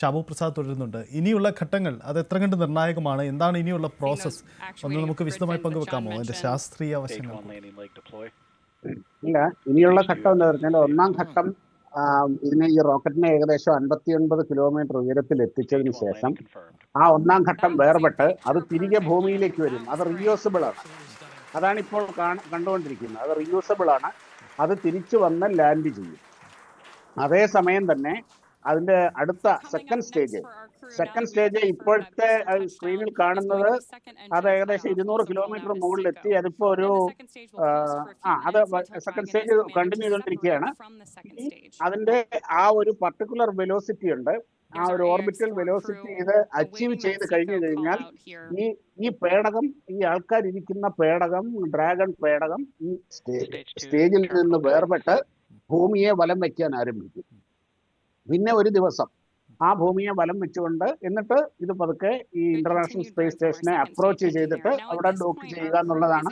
ഷാബു പ്രസാദ് തുടരുന്നുണ്ട്. ഇനിയുള്ള ഘട്ടങ്ങൾ അത് എത്ര കണ്ട് നിർണായകമാണ്? എന്താണ് ഇനിയുള്ള പ്രോസസ്സ് ഒന്ന് നമുക്ക് വിശദമായി പങ്കുവെക്കാമോ? അതിന്റെ ശാസ്ത്രീയ വശങ്ങൾ. ഇല്ല ഇനിയുള്ള ഘട്ടം എന്താ പറഞ്ഞാൽ ഒന്നാം ഘട്ടം ഇതിനെ ഈ റോക്കറ്റിനെ ഏകദേശം അൻപത്തി ഒൻപത് കിലോമീറ്റർ ഉയരത്തിൽ എത്തിച്ചതിന് ശേഷം ആ ഒന്നാം ഘട്ടം വേർപെട്ട് അത് തിരികെ ഭൂമിയിലേക്ക് വരും. അത് റിയൂസബിൾ ആണ്. അതാണ് ഇപ്പോൾ കണ്ടുകൊണ്ടിരിക്കുന്നത്. അത് റിയൂസബിൾ ആണ്. അത് തിരിച്ചു വന്ന് ലാൻഡ് ചെയ്യും. അതേസമയം തന്നെ അതിന്റെ അടുത്ത സെക്കൻഡ് സ്റ്റേജ് സെക്കൻഡ് സ്റ്റേജ് ഇപ്പോഴത്തെ സ്ക്രീനിൽ കാണുന്നത് അത് ഏകദേശം ഇരുന്നൂറ് കിലോമീറ്റർ മുകളിലെത്തി അതിപ്പോ ഒരു ആ, അത് സെക്കൻഡ് സ്റ്റേജ് കണ്ടിന്യൂ ചെയ്തുകൊണ്ടിരിക്കുകയാണ് അതിന്റെ ആ ഒരു പർട്ടിക്കുലർ വെലോസിറ്റി ഉണ്ട്. ആ ഒരു ഓർബിറ്റൽ വെലോസിറ്റി ഇത് അച്ചീവ് ചെയ്ത് കഴിഞ്ഞു കഴിഞ്ഞാൽ ഈ ഈ പേടകം ഈ ആൾക്കാർ ഇരിക്കുന്ന പേടകം ഡ്രാഗൺ പേടകം ഈ. സ്റ്റേജിൽ നിന്ന് വേർപെട്ട് ഭൂമിയെ വലം വയ്ക്കാൻ ആരംഭിക്കും. പിന്നെ ഒരു ദിവസം ആ ഭൂമിയെ വലം വെച്ചുകൊണ്ട് എന്നിട്ട് ഇത് പതുക്കെ ഈ ഇന്റർനാഷണൽ സ്പേസ് സ്റ്റേഷനെ അപ്രോച്ച് ചെയ്തിട്ട് അവിടെ ഡോക്ക് ചെയ്യുക എന്നുള്ളതാണ്.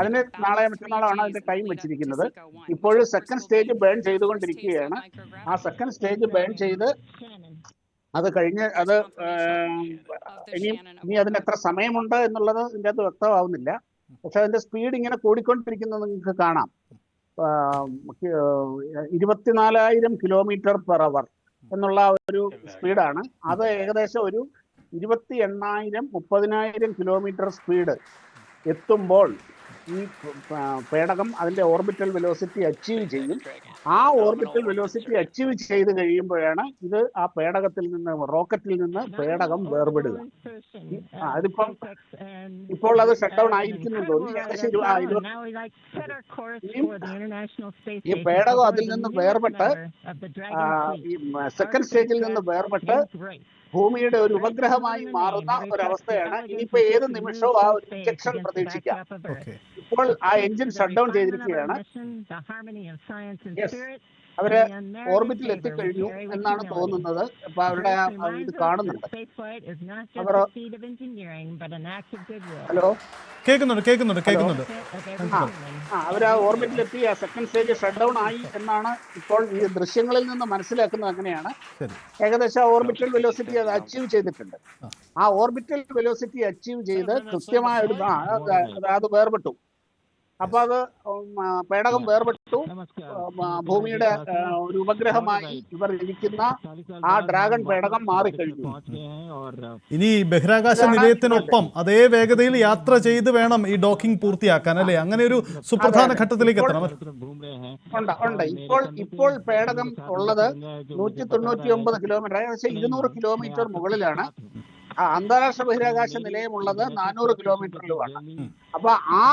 അതിന് നാളെ മറ്റന്നാളാണ് അതിന്റെ ടൈം വെച്ചിരിക്കുന്നത്. ഇപ്പോഴും സെക്കൻഡ് സ്റ്റേജ് ബേൺ ചെയ്തുകൊണ്ടിരിക്കുകയാണ്. ആ സെക്കൻഡ് സ്റ്റേജ് ബേൺ ചെയ്ത് അത് കഴിഞ്ഞ് അത് ഇനി ഇനി അതിന് എത്ര സമയമുണ്ട് എന്നുള്ളത് ഇതിന്റെ അകത്ത് വ്യക്തമാവുന്നില്ല. പക്ഷെ അതിന്റെ സ്പീഡ് ഇങ്ങനെ കൂടിക്കൊണ്ടിരിക്കുന്നത് നിങ്ങൾക്ക് കാണാം. ഇരുപത്തിനാലായിരം കിലോമീറ്റർ പെർ അവർ എന്നുള്ള ഒരു സ്പീഡാണ്. അത് ഏകദേശം ഒരു ഇരുപത്തി എണ്ണായിരം മുപ്പതിനായിരം കിലോമീറ്റർ സ്പീഡ് എത്തുമ്പോൾ ഈ പേടകം അതിന്റെ ഓർബിറ്റൽ വെലോസിറ്റി അച്ചീവ് ചെയ്യും. ആ ഓർബിറ്റൽ വെലോസിറ്റി അച്ചീവ് ചെയ്ത് കഴിയുമ്പോഴാണ് ഇത് ആ പേടകത്തിൽ നിന്ന് റോക്കറ്റിൽ നിന്ന് പേടകം വേർപെടുക. ഈ- അതിപ്പം ഇപ്പോൾ അത് ഷട്ട് ഡൗൺ ആയിരിക്കുന്നു ഈ പേടകം അതിൽ നിന്ന് വേർപെട്ട് സെക്കൻഡ് സ്റ്റേജിൽ നിന്ന് വേർപെട്ട് ഭൂമിയുടെ ഒരു ഉപഗ്രഹമായി മാറുന്ന ഒരവസ്ഥയാണ് ഇനിയിപ്പോ ഏത് നിമിഷവും ആ ഒരു ഇഞ്ചക്ഷൻ പ്രതീക്ഷിക്കാം. ഇപ്പോൾ ആ എഞ്ചിൻ ഷട്ട് ഡൗൺ ചെയ്തിരിക്കുകയാണ്. Yes. അവർ ഓർബിറ്റിൽ എത്തിക്കഴിഞ്ഞു എന്നാണ് തോന്നുന്നത്. അപ്പൊ അവരുടെ ഇത് കാണുന്നുണ്ട്. അവർ ഹലോ? കേൾക്കുന്നുണ്ട് കേൾക്കുന്നുണ്ട് കേൾക്കുന്നുണ്ട്. ആ അവർ ആ ഓർബിറ്റിലെത്തി ആ സെക്കൻഡ് സ്റ്റേജ് ഷട്ട് ഡൗൺ ആയി എന്നാണ് ഇപ്പോൾ ഈ ദൃശ്യങ്ങളിൽ നിന്ന് മനസ്സിലാക്കുന്നത് അങ്ങനെയാണ്. ശരി. ഏകദേശം ആ ഓർബിറ്റൽ വെലോസിറ്റി അത് അച്ചീവ് ചെയ്തിട്ടുണ്ട്. ആ. ഓർബിറ്റൽ വെലോസിറ്റി അച്ചീവ് ചെയ്ത് കൃത്യമായ ഒരു ആ, അത് അത് അത് വേർപെട്ടു. അപ്പൊ അത് പേടകം വേർപെട്ടു ഭൂമിയുടെ ഒരു ഉപഗ്രഹമായി ഇവർ ഇരിക്കുന്ന ആ ഡ്രാഗൺ പേടകം മാറിക്കഴിഞ്ഞു ഇനി ബഹിരാകാശ നിലയത്തിനൊപ്പം അതേ വേഗതയിൽ യാത്ര ചെയ്ത് വേണം ഈ ഡോക്കിംഗ് പൂർത്തിയാക്കാൻ അല്ലെ അങ്ങനെ ഒരു സുപ്രധാന ഘട്ടത്തിലേക്ക് എത്തണം ഉണ്ട് ഉണ്ട് ഇപ്പോൾ ഇപ്പോൾ പേടകം ഉള്ളത് നൂറ്റി തൊണ്ണൂറ്റി ഒമ്പത് കിലോമീറ്റർ ഏകദേശം ഇരുന്നൂറ് കിലോമീറ്റർ മുകളിലാണ് അന്താരാഷ്ട്ര ബഹിരാകാശ നിലയമുള്ളത് നാനൂറ് കിലോമീറ്ററിലുമാണ് അപ്പൊ ആ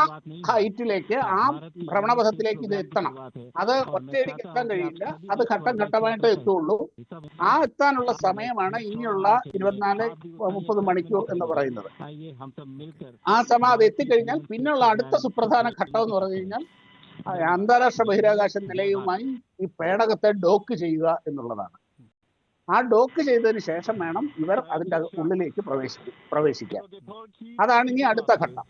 ഹൈറ്റിലേക്ക് ആ ഭ്രമണപഥത്തിലേക്ക് ഇത് എത്തണം. അത് ഒറ്റയടിക്ക് എത്താൻ കഴിയില്ല. അത് ഘട്ടം ഘട്ടമായിട്ട് എത്തുള്ളൂ. ആ എത്താനുള്ള സമയമാണ് ഇനിയുള്ള ഇരുപത്തിനാല് മുപ്പത് മണിക്കൂർ എന്ന് പറയുന്നത്. ആ സമയം അത് എത്തിക്കഴിഞ്ഞാൽ പിന്നെയുള്ള അടുത്ത സുപ്രധാന ഘട്ടം എന്ന് പറഞ്ഞു കഴിഞ്ഞാൽ അന്താരാഷ്ട്ര ബഹിരാകാശ നിലയവുമായി ഈ പേടകത്തെ ഡോക്ക് ചെയ്യുക എന്നുള്ളതാണ്. ആ ഡോക്ക് ചെയ്തതിന് ശേഷം വേണം ഇവർ അതിന്റെ ഉള്ളിലേക്ക് പ്രവേശിക്കും പ്രവേശിക്കാൻ. അതാണ് ഇനി അടുത്ത ഘട്ടം.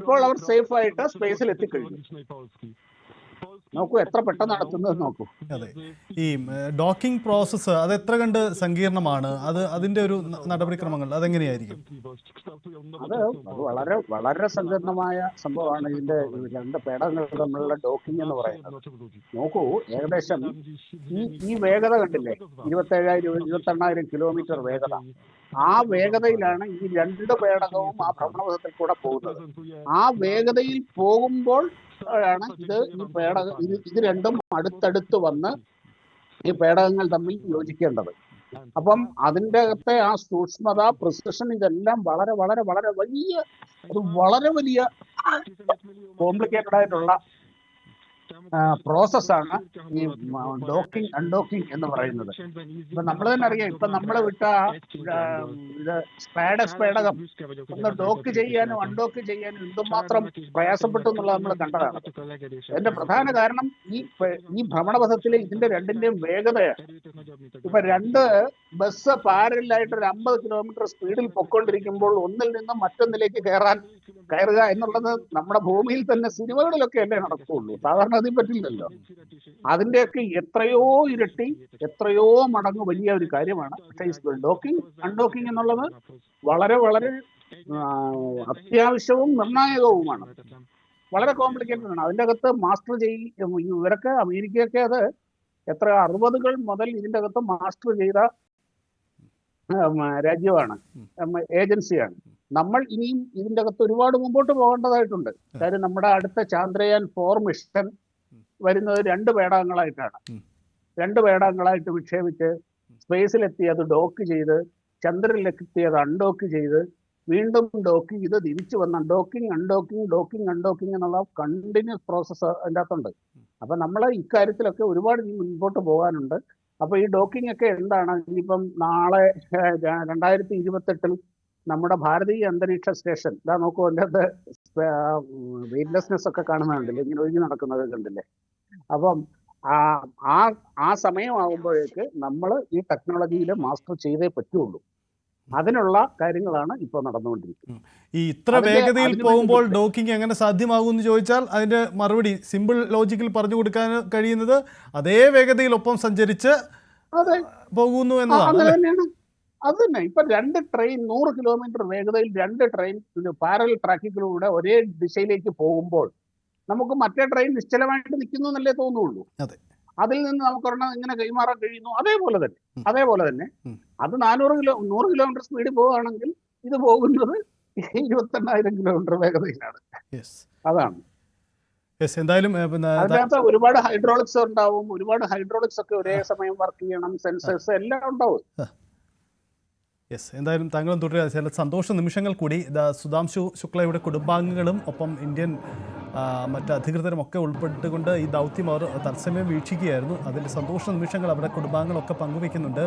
ഇപ്പോൾ അവർ സേഫ് ആയിട്ട് സ്പേസിൽ എത്തിക്കഴിഞ്ഞു. നോക്കൂ എത്ര പെട്ടെന്ന് നടത്തുന്നത് നോക്കൂ. അതെ. ഈ ഡോക്കിംഗ് പ്രോസസ്സ് അത് എത്ര കണ്ട് സങ്കീർണമാണ്? അത് അതിന്റെ ഒരു നടപടിക്രമങ്ങൾ അതെങ്ങനെയായിരിക്കും? അത് വളരെ വളരെ സങ്കീർണമായ സംഭവമാണ് ഇതിന്റെ രണ്ട് പേടങ്ങൾ തമ്മിലുള്ള ഡോക്കിംഗ് എന്ന് പറയുന്നത്. നോക്കൂ ഏകദേശം ഈ ഈ വേഗത കണ്ടില്ലേ? ഇരുപത്തേഴായിരം ഇരുപത്തി എണ്ണായിരം കിലോമീറ്റർ വേഗത. ആ വേഗതയിലാണ് ഈ രണ്ട് പേടകവും ആ ഭ്രമണപഥത്തിൽ കൂടെ പോകുന്നത്. ആ വേഗതയിൽ പോകുമ്പോൾ ആണ് ഇത് ഈ പേടക ഇത് ഇത് രണ്ടും അടുത്തടുത്ത് വന്ന് ഈ പേടകങ്ങൾ തമ്മിൽ യോജിക്കേണ്ടത്. അപ്പം അതിന്റെ അകത്തെ ആ സൂക്ഷ്മത പ്രിസിഷൻ ഇതെല്ലാം വളരെ വളരെ വളരെ വലിയ അത് വളരെ വലിയ കോംപ്ലിക്കേറ്റഡ് ആയിട്ടുള്ള പ്രോസസ്സാണ് ഈ ഡോക്കിംഗ് അൺഡോക്കിംഗ് എന്ന് പറയുന്നത്. ഇപ്പൊ നമ്മൾ തന്നെ അറിയാം ഇപ്പൊ നമ്മൾ വിട്ട ഇത് സ്പേഡ സ്പേടകം ഒന്ന് ഡോക്ക് ചെയ്യാനും അൺഡോക്ക് ചെയ്യാനും എന്തുമാത്രം പ്രയാസപ്പെട്ടു എന്നുള്ളത് നമ്മൾ കണ്ടതാണ്. അതിന്റെ പ്രധാന കാരണം ഈ ഈ ഭ്രമണപഥത്തിലെ ഇതിന്റെ രണ്ടിന്റെയും വേഗതയാണ് ഇപ്പൊ രണ്ട് ബസ് പാരലായിട്ട് ഒരു അമ്പത് കിലോമീറ്റർ സ്പീഡിൽ പൊക്കോണ്ടിരിക്കുമ്പോൾ ഒന്നിൽ നിന്നും മറ്റൊന്നിലേക്ക് കയറാൻ കയറുക എന്നുള്ളത് നമ്മുടെ ഭൂമിയിൽ തന്നെ സിനിമകളിലൊക്കെ അല്ലേ നടക്കുകയുള്ളൂ സാധാരണ അതിൽ പറ്റില്ലല്ലോ. അതിന്റെയൊക്കെ എത്രയോ ഇരട്ടി എത്രയോ മടങ്ങ് വലിയ ഒരു കാര്യമാണ്. ഡോക്കിംഗ് അൺഡോക്കിംഗ് എന്നുള്ളത് വളരെ വളരെ അത്യാവശ്യവും നിർണായകവുമാണ്. വളരെ കോംപ്ലിക്കേറ്റഡ് ആണ്. അതിന്റെ അകത്ത് മാസ്റ്റർ ചെയ് ഇവരൊക്കെ അമേരിക്കയൊക്കെ അത് എത്ര അറുപതുകൾ മുതൽ ഇതിന്റെ അകത്ത് മാസ്റ്റർ ചെയ്ത രാജ്യമാണ്. ഏജൻസിയാണ്. നമ്മൾ ഇനിയും ഇതിന്റെ അകത്ത് ഒരുപാട് മുമ്പോട്ട് പോകേണ്ടതായിട്ടുണ്ട്. കാര്യം നമ്മുടെ അടുത്ത ചാന്ദ്രയാൻ ഫോർ മിഷൻ വരുന്നത് രണ്ട് പേടകങ്ങളായിട്ടാണ്. രണ്ട് പേടകങ്ങളായിട്ട് വിക്ഷേപിച്ച് സ്പേസിലെത്തി അത് ഡോക്ക് ചെയ്ത് ചന്ദ്രനിലെത്തി അത് അൺഡോക്ക് ചെയ്ത് വീണ്ടും ഡോക്ക് ചെയ്ത് തിരിച്ചു വന്ന ഡോക്കിംഗ് അൺഡോക്കിങ് ഡോക്കിങ് അൺഡോക്കിങ് എന്നുള്ള കണ്ടിന്യൂസ് പ്രോസസ്സ് അതിന്റെ അകത്തുണ്ട് അപ്പൊ നമ്മൾ ഇക്കാര്യത്തിലൊക്കെ ഒരുപാട് മുൻപോട്ട് പോകാനുണ്ട്. അപ്പൊ ഈ ഡോക്കിംഗ് ഒക്കെ എന്താണ്? ഇനിയിപ്പം നാളെ രണ്ടായിരത്തി ഇരുപത്തെട്ടിൽ നമ്മുടെ ഭാരതീയ അന്തരീക്ഷ സ്റ്റേഷൻ ഇതാ നോക്കൂ എന്റെ അത് വെയിറ്റ്ലെസ്നെസ് ഒക്കെ കാണുന്നുണ്ടല്ലോ ഇങ്ങനെ ഒഴുകി നടക്കുന്നത് കണ്ടില്ലേ? അപ്പം ആ ആ സമയമാകുമ്പോഴേക്ക് നമ്മൾ ഈ ടെക്നോളജിയിൽ മാസ്റ്റർ ചെയ്തേ പറ്റുള്ളൂ. അതിനുള്ള കാര്യങ്ങളാണ് ഇപ്പോൾ നടന്നുകൊണ്ടിരിക്കുന്നത്. ഈ ഇത്ര വേഗതയിൽ പോകുമ്പോൾ ഡോക്കിംഗ് എങ്ങനെ സാധ്യമാകും എന്ന് ചോദിച്ചാൽ അതിന്റെ മറുപടി സിമ്പിൾ ലോജിക്കിൽ പറഞ്ഞു കൊടുക്കാൻ കഴിയുന്നത് അതേ വേഗതയിൽ ഒപ്പം സഞ്ചരിച്ച് അതെ. പോകുന്നു എന്നാണ് എന്നതാണ് അത് തന്നെ. ഇപ്പൊ രണ്ട് ട്രെയിൻ നൂറ് കിലോമീറ്റർ വേഗതയിൽ രണ്ട് ട്രെയിൻ പാരൽ ട്രാക്കിലൂടെ ഒരേ ദിശയിലേക്ക് പോകുമ്പോൾ നമുക്ക് മറ്റേ ട്രെയിൻ നിശ്ചലമായിട്ട് നിൽക്കുന്നു എന്നല്ലേ തോന്നുള്ളൂ. അതെ. അതിൽ നിന്ന് നമുക്കൊരെണ്ണം ഇങ്ങനെ കൈമാറാൻ കഴിയുന്നു. അതേപോലെ തന്നെ അതേപോലെ തന്നെ അത് നാനൂറ് കിലോ നൂറ് കിലോമീറ്റർ സ്പീഡിൽ പോവുകയാണെങ്കിൽ ഇത് പോകുന്നത് ഇരുപത്തെണ്ണായിരം കിലോമീറ്റർ വേഗതയിലാണ്. അതാണ്. എന്തായാലും അതിനകത്ത് ഒരുപാട് ഹൈഡ്രോളിക്സ് ഉണ്ടാവും ഒരുപാട് ഹൈഡ്രോളിക്സ് ഒക്കെ ഒരേ സമയം വർക്ക് ചെയ്യണം സെൻസേഴ്സ് എല്ലാം ഉണ്ടാവും. യെസ് എന്തായാലും താങ്കളും തുടരുക. ചില സന്തോഷ നിമിഷങ്ങൾ കൂടി. ദ സുധാംശു ശുക്ലയുടെ കുടുംബാംഗങ്ങളും ഒപ്പം ഇന്ത്യൻ മറ്റ് അധികൃതരും ഒക്കെ ഉൾപ്പെട്ടുകൊണ്ട് ഈ ദൗത്യം അവർ തത്സമയം വീക്ഷിക്കുകയായിരുന്നു. അതിന്റെ സന്തോഷ നിമിഷങ്ങൾ അവിടെ കുടുംബാംഗങ്ങളൊക്കെ പങ്കുവെക്കുന്നുണ്ട്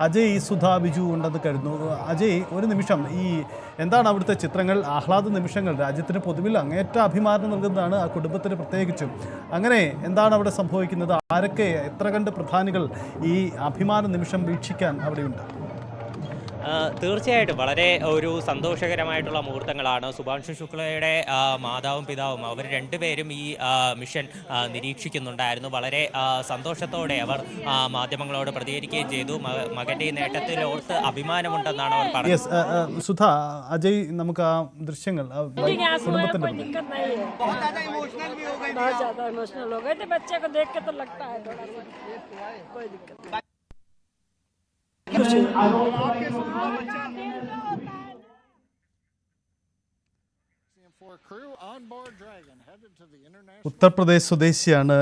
അജയ് സുധ ബിജു ഉണ്ടെന്ന് കരുതുന്നു. അജയ് ഒരു നിമിഷം. ഈ എന്താണ് അവിടുത്തെ ചിത്രങ്ങൾ? ആഹ്ലാദ നിമിഷങ്ങൾ. രാജ്യത്തിന് പൊതുവിൽ അങ്ങേറ്റ അഭിമാനം നൽകുന്നതാണ് ആ കുടുംബത്തിന് പ്രത്യേകിച്ചും. അങ്ങനെ എന്താണ് അവിടെ സംഭവിക്കുന്നത്? ആരൊക്കെ എത്ര കണ്ട് പ്രധാനികൾ ഈ അഭിമാന നിമിഷം വീക്ഷിക്കാൻ അവിടെയുണ്ട്? തീർച്ചയായിട്ടും. വളരെ ഒരു സന്തോഷകരമായിട്ടുള്ള മുഹൂർത്തങ്ങളാണ്. സുഭാൻഷു ശുക്ലയുടെ മാതാവും പിതാവും അവർ രണ്ടുപേരും ഈ മിഷൻ നിരീക്ഷിക്കുന്നുണ്ടായിരുന്നു. വളരെ സന്തോഷത്തോടെ അവർ മാധ്യമങ്ങളോട് പ്രതികരിക്കുകയും ചെയ്തു. മകന്റെ നേട്ടത്തിൽ ഓർത്ത് അഭിമാനമുണ്ടെന്നാണ് അവർ പറഞ്ഞത്. സുധ അജയ് നമുക്ക് ആ ദൃശ്യങ്ങൾ question. ഉത്തർപ്രദേശ് സ്വദേശിയാണ്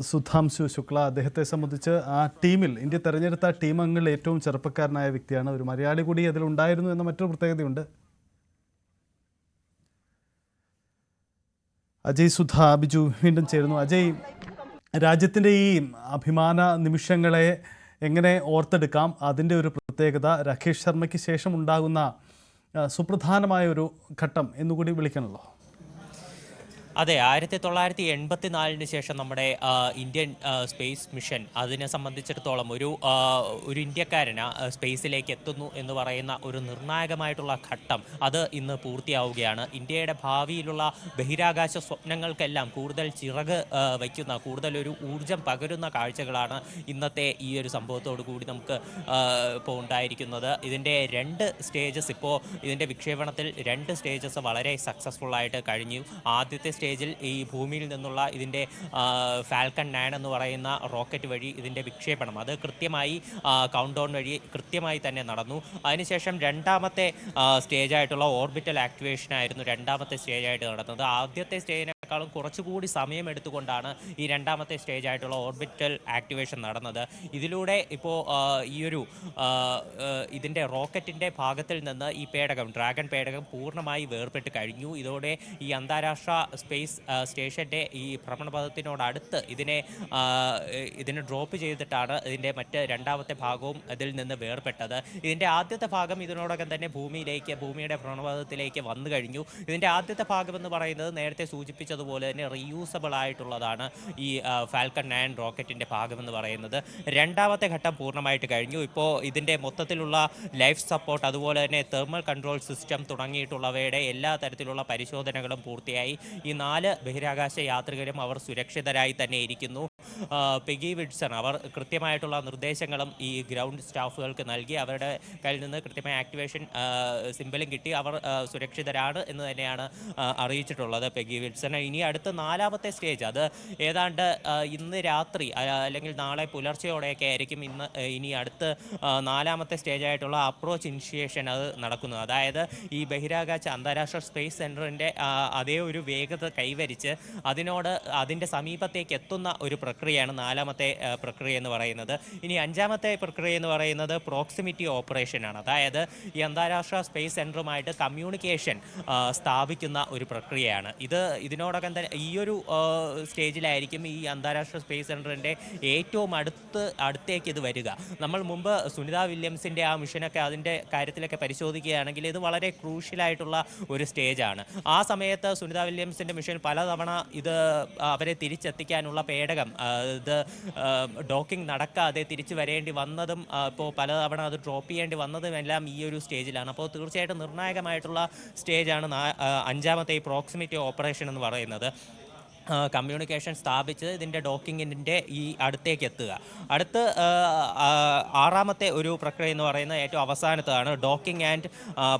സുധാംശു ശുക്ല. അദ്ദേഹത്തെ സംബന്ധിച്ച് ആ ടീമിൽ ഇന്ത്യ തെരഞ്ഞെടുത്ത ടീം അംഗങ്ങളിൽ ഏറ്റവും ചെറുപ്പക്കാരനായ വ്യക്തിയാണ്. ഒരു മലയാളി കൂടി അതിൽ ഉണ്ടായിരുന്നു എന്ന മറ്റൊരു പ്രത്യേകതയുണ്ട്. അജയ് സുധ അഭിജു വീണ്ടും ചേരുന്നു. അജയ് രാജ്യത്തിന്റെ ഈ അഭിമാന നിമിഷങ്ങളെ എങ്ങനെ ഓർത്തെടുക്കാം? അതിന്റെ ഒരു പ്രത്യേകത രാകേഷ് ശർമ്മയ്ക്ക് ശേഷം ഉണ്ടാകുന്ന സുപ്രധാനമായ ഒരു ഘട്ടം എന്നുകൂടി വിളിക്കണമല്ലോ അതെ ആയിരത്തി തൊള്ളായിരത്തി എൺപത്തിനാലിന് ശേഷം നമ്മുടെ ഇന്ത്യൻ സ്പേസ് മിഷൻ അതിനെ സംബന്ധിച്ചിടത്തോളം ഒരു ഒരു ഇന്ത്യക്കാരന് സ്പേസിലേക്ക് എത്തുന്നു എന്ന് പറയുന്ന ഒരു നിർണായകമായിട്ടുള്ള ഘട്ടം അത് ഇന്ന് പൂർത്തിയാവുകയാണ്. ഇന്ത്യയുടെ ഭാവിയിലുള്ള ബഹിരാകാശ സ്വപ്നങ്ങൾക്കെല്ലാം കൂടുതൽ ചിറക് വയ്ക്കുന്ന കൂടുതൽ ഒരു ഊർജം പകരുന്ന കാഴ്ചകളാണ് ഇന്നത്തെ ഈ ഒരു സംഭവത്തോടു കൂടി നമുക്ക് ഇപ്പോൾ ഉണ്ടായിരിക്കുന്നത്. ഇതിന്റെ രണ്ട് സ്റ്റേജസ് ഇപ്പോൾ ഇതിന്റെ വിക്ഷേപണത്തിൽ രണ്ട് സ്റ്റേജസ് വളരെ സക്സസ്ഫുൾ ആയിട്ട് കഴിഞ്ഞു. ആദ്യത്തെ സ്റ്റേജിൽ ഈ ഭൂമിയിൽ നിന്നുള്ള ഇതിന്റെ ഫാൽക്കൺ നയൻ എന്ന് പറയുന്ന റോക്കറ്റ് വഴി ഇതിന്റെ വിക്ഷേപണം. അത് കൃത്യമായി കൗണ്ട് ഡൗൺ വഴി കൃത്യമായി തന്നെ നടന്നു. അതിനുശേഷം രണ്ടാമത്തെ സ്റ്റേജായിട്ടുള്ള ഓർബിറ്റൽ ആക്ടിവേഷൻ ആയിരുന്നു രണ്ടാമത്തെ സ്റ്റേജായിട്ട് നടന്നത്. ആദ്യത്തെ സ്റ്റേജിനേക്കാളും കുറച്ചുകൂടി സമയം എടുത്തുകൊണ്ടാണ് ഈ രണ്ടാമത്തെ സ്റ്റേജ് ആയിട്ടുള്ള ഓർബിറ്റൽ ആക്ടിവേഷൻ നടന്നത്. ഇതിലൂടെ ഇപ്പോൾ ഈയൊരു ഇതിന്റെ റോക്കറ്റിന്റെ ഭാഗത്തിൽ നിന്ന് ഈ പേടകം ഡ്രാഗൺ പേടകം പൂർണമായി വേർപെട്ട് കഴിഞ്ഞു. ഇതോടെ ഈ അന്താരാഷ്ട്ര സ്പേസ് സ്റ്റേഷന്റെ ഈ ഭ്രമണപഥത്തിനോടടുത്ത് ഇതിനെ ഇതിനെ ഡ്രോപ്പ് ചെയ്തിട്ടാണ് ഇതിന്റെ മറ്റ് രണ്ടാമത്തെ ഭാഗവും അതിൽ നിന്ന് വേർപെട്ടത്. ഇതിന്റെ ആദ്യത്തെ ഭാഗം ഇതിനോടകം തന്നെ ഭൂമിയിലേക്ക് ഭൂമിയുടെ ഭ്രമണപഥത്തിലേക്ക് വന്നു കഴിഞ്ഞു. ഇതിന്റെ ആദ്യത്തെ ഭാഗം എന്ന് പറയുന്നത് നേരത്തെ സൂചിപ്പിച്ചത് സൂചിപ്പിച്ചതുപോലെ തന്നെ റീയൂസബിൾ ആയിട്ടുള്ളതാണ് ഈ ഫാൽക്കൺ നയൻ റോക്കറ്റിന്റെ ഭാഗമെന്ന് പറയുന്നത്. രണ്ടാമത്തെ ഘട്ടം പൂർണമായിട്ട് കഴിഞ്ഞു. ഇപ്പോൾ ഇതിന്റെ മൊത്തത്തിലുള്ള ലൈഫ് സപ്പോർട്ട് അതുപോലെ തന്നെ തെർമൽ കൺട്രോൾ സിസ്റ്റം തുടങ്ങിയിട്ടുള്ളവയുടെ എല്ലാ തരത്തിലുള്ള പരിശോധനകളും പൂർത്തിയായി. ഈ നാല് ബഹിരാകാശ യാത്രികരും അവർ സുരക്ഷിതരായി തന്നെ ഇരിക്കുന്നു. പെഗി വിഡ്സൺ അവർ കൃത്യമായിട്ടുള്ള നിർദ്ദേശങ്ങളും ഈ ഗ്രൗണ്ട് സ്റ്റാഫുകൾക്ക് നൽകി. അവരുടെ കയ്യിൽ നിന്ന് കൃത്യമായ ആക്ടിവേഷൻ സിമ്പലും കിട്ടി. അവർ സുരക്ഷിതരാണ് എന്ന് തന്നെയാണ് അറിയിച്ചിട്ടുള്ളത് പെഗി വിഡ്സൺ ഇനി അടുത്ത നാലാമത്തെ സ്റ്റേജ് അത് ഏതാണ്ട് ഇന്ന് രാത്രി അല്ലെങ്കിൽ നാളെ പുലർച്ചെയോടെയൊക്കെ ആയിരിക്കും ഇന്ന് ഇനി അടുത്ത് നാലാമത്തെ സ്റ്റേജായിട്ടുള്ള അപ്രോച്ച് ഇനിഷ്യേഷൻ അത് നടക്കുന്നത്. അതായത് ഈ ബഹിരാകാശ അന്താരാഷ്ട്ര സ്പേസ് സെന്ററിന്റെ അതേ ഒരു വേഗത കൈവരിച്ച് അതിനോട് അതിന്റെ സമീപത്തേക്ക് എത്തുന്ന ഒരു പ്രക്രിയയാണ് നാലാമത്തെ പ്രക്രിയ എന്ന് പറയുന്നത്. ഇനി അഞ്ചാമത്തെ പ്രക്രിയ എന്ന് പറയുന്നത് പ്രോക്സിമിറ്റി ഓപ്പറേഷനാണ് അതായത് ഈ അന്താരാഷ്ട്ര സ്പേസ് സെന്ററുമായിട്ട് കമ്മ്യൂണിക്കേഷൻ സ്ഥാപിക്കുന്ന ഒരു പ്രക്രിയയാണ്. ഇത് ഇതിനോടകം തന്നെ ഈ ഒരു സ്റ്റേജിലായിരിക്കും ഈ അന്താരാഷ്ട്ര സ്പേസ് സെന്ററിന്റെ ഏറ്റവും അടുത്ത് അടുത്തേക്ക് ഇത് വരിക. നമ്മൾ മുമ്പ് സുനിത വില്യംസിന്റെ ആ മിഷനൊക്കെ അതിന്റെ കാര്യത്തിലൊക്കെ പരിശോധിക്കുകയാണെങ്കിൽ ഇത് വളരെ ക്രൂഷ്യലായിട്ടുള്ള ഒരു സ്റ്റേജാണ് ആ സമയത്ത് സുനിത വില്യംസിന്റെ മിഷൻ പലതവണ ഇത് അവരെ തിരിച്ചെത്തിക്കാനുള്ള പേടകം ഇത് ഡോക്കിംഗ് നടക്കാതെ തിരിച്ചു വരേണ്ടി വന്നതും ഇപ്പോൾ പലതവണ അത് ഡ്രോപ്പ് ചെയ്യേണ്ടി വന്നതും എല്ലാം ഈ ഒരു സ്റ്റേജിലാണ്. അപ്പോൾ തീർച്ചയായിട്ടും നിർണായകമായിട്ടുള്ള സ്റ്റേജാണ് അഞ്ചാമത്തെ ഈ പ്രോക്സിമിറ്റി ഓപ്പറേഷൻ എന്ന് പറയുന്നത്. കമ്മ്യൂണിക്കേഷൻ സ്ഥാപിച്ച് ഇതിന്റെ ഡോക്കിങ്ങിന്റെ ഈ അടുത്തേക്ക് എത്തുക അടുത്ത് ആറാമത്തെ ഒരു പ്രക്രിയ എന്ന് പറയുന്നത് ഏറ്റവും അവസാനത്തതാണ് ഡോക്കിംഗ് ആൻഡ്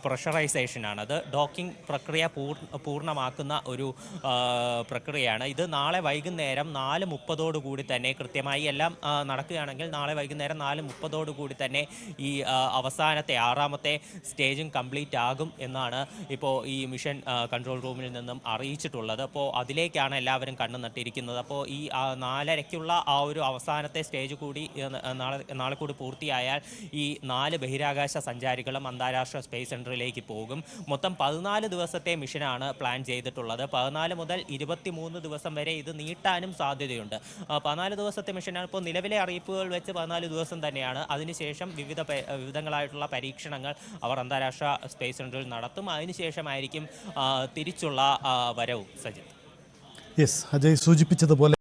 പ്രഷറൈസേഷൻ ആണ്. അത് ഡോക്കിംഗ് പ്രക്രിയ പൂർണമാക്കുന്ന ഒരു പ്രക്രിയയാണ്. ഇത് നാളെ വൈകുന്നേരം നാല് മുപ്പതോടു കൂടി തന്നെ കൃത്യമായി എല്ലാം നടക്കുകയാണെങ്കിൽ നാളെ വൈകുന്നേരം നാല് മുപ്പതോടു കൂടി തന്നെ ഈ അവസാനത്തെ ആറാമത്തെ സ്റ്റേജും കംപ്ലീറ്റ് ആകും എന്നാണ് ഇപ്പോൾ ഈ മിഷൻ കൺട്രോൾ റൂമിൽ നിന്നും അറിയിച്ചിട്ടുള്ളത്. അപ്പോൾ അതിലേക്കാണ് എല്ലാവരും കണ്ണു നട്ടിരിക്കുന്നത്. അപ്പോൾ ഈ നാലരയ്ക്കുള്ള ആ ഒരു അവസാനത്തെ സ്റ്റേജ് കൂടി നാളെ നാളെ കൂടി പൂർത്തിയായാൽ ഈ നാല് ബഹിരാകാശ സഞ്ചാരികളും അന്താരാഷ്ട്ര സ്പേസ് സെന്ററിലേക്ക് പോകും. മൊത്തം പതിനാല് ദിവസത്തെ മിഷനാണ് പ്ലാൻ ചെയ്തിട്ടുള്ളത്. പതിനാല് മുതൽ ഇരുപത്തിമൂന്ന് ദിവസം വരെ ഇത് നീട്ടാനും സാധ്യതയുണ്ട്. പതിനാല് ദിവസത്തെ മിഷനാണ് ഇപ്പോൾ നിലവിലെ അറിയിപ്പുകൾ വെച്ച് പതിനാല് ദിവസം തന്നെയാണ്. അതിനുശേഷം വിവിധ വിവിധങ്ങളായിട്ടുള്ള പരീക്ഷണങ്ങൾ അവർ അന്താരാഷ്ട്ര സ്പേസ് സെന്ററിൽ നടത്തും. അതിനുശേഷമായിരിക്കും തിരിച്ചുള്ള വരവും സജിത്ത്. യെസ് അജയ് സൂചിപ്പിച്ചതുപോലെ